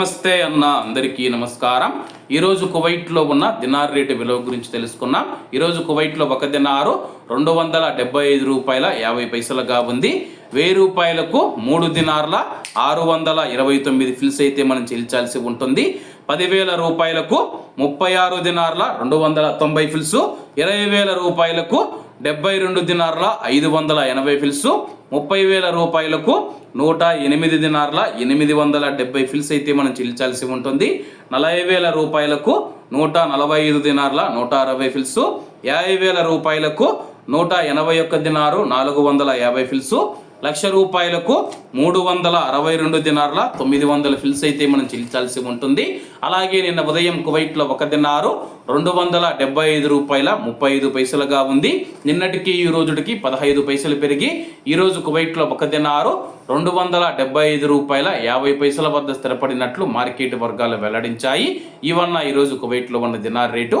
నమస్తే అన్న అందరికీ నమస్కారం. ఈరోజు కువైట్లో ఉన్న దినార్ రేటు విలువ గురించి తెలుసుకున్నాం. ఈరోజు కువైట్లో ఒక దినారు రెండు వందల డెబ్బై ఐదు రూపాయల యాభై పైసలుగా ఉంది. వెయ్యి రూపాయలకు మూడు దినార్ల ఆరు వందల ఇరవై తొమ్మిది ఫిల్స్ అయితే మనం చెల్లించాల్సి ఉంటుంది. పదివేల రూపాయలకు ముప్పై ఆరు దినార్ల రెండు వందల తొంభై ఫిల్స్ ఇరవై వేల రూపాయలకు డెబ్బై రెండు దినార్ల ఐదు వందల ఎనభై ఫిల్స్ ముప్పై వేల రూపాయలకు నూట ఎనిమిది దినార్ల ఎనిమిది వందల డెబ్బై ఫిల్స్ అయితే మనం చెల్లించాల్సి ఉంటుంది. నలభై వేల రూపాయలకు నూట నలభై ఐదు దినార్ల నూట అరవై ఫిల్స్ యాభై వేల రూపాయలకు నూట ఎనభై ఒక్క దినారు నాలుగు వందల యాభై ఫిల్స్ లక్ష రూపాయలకు మూడు వందల అరవై రెండు దినార్ల తొమ్మిది వందల ఫిల్స్ అయితే మనం చెల్లించాల్సి ఉంటుంది. అలాగే నిన్న ఉదయం కువైట్లో ఒక దినారు రెండు వందల డెబ్బై ఐదు రూపాయల ముప్పై ఐదు పైసలుగా ఉంది. నిన్నటికి ఈ రోజుకి పదహైదు పైసలు పెరిగి ఈరోజు కువైట్లో ఒక దినారు రెండు వందల డెబ్బై ఐదు రూపాయల యాభై పైసల వద్ద స్థిరపడినట్లు మార్కెట్ వర్గాలు వెల్లడించాయి. ఇవన్న ఈరోజు కువైట్లో ఉన్న దినార్ రేటు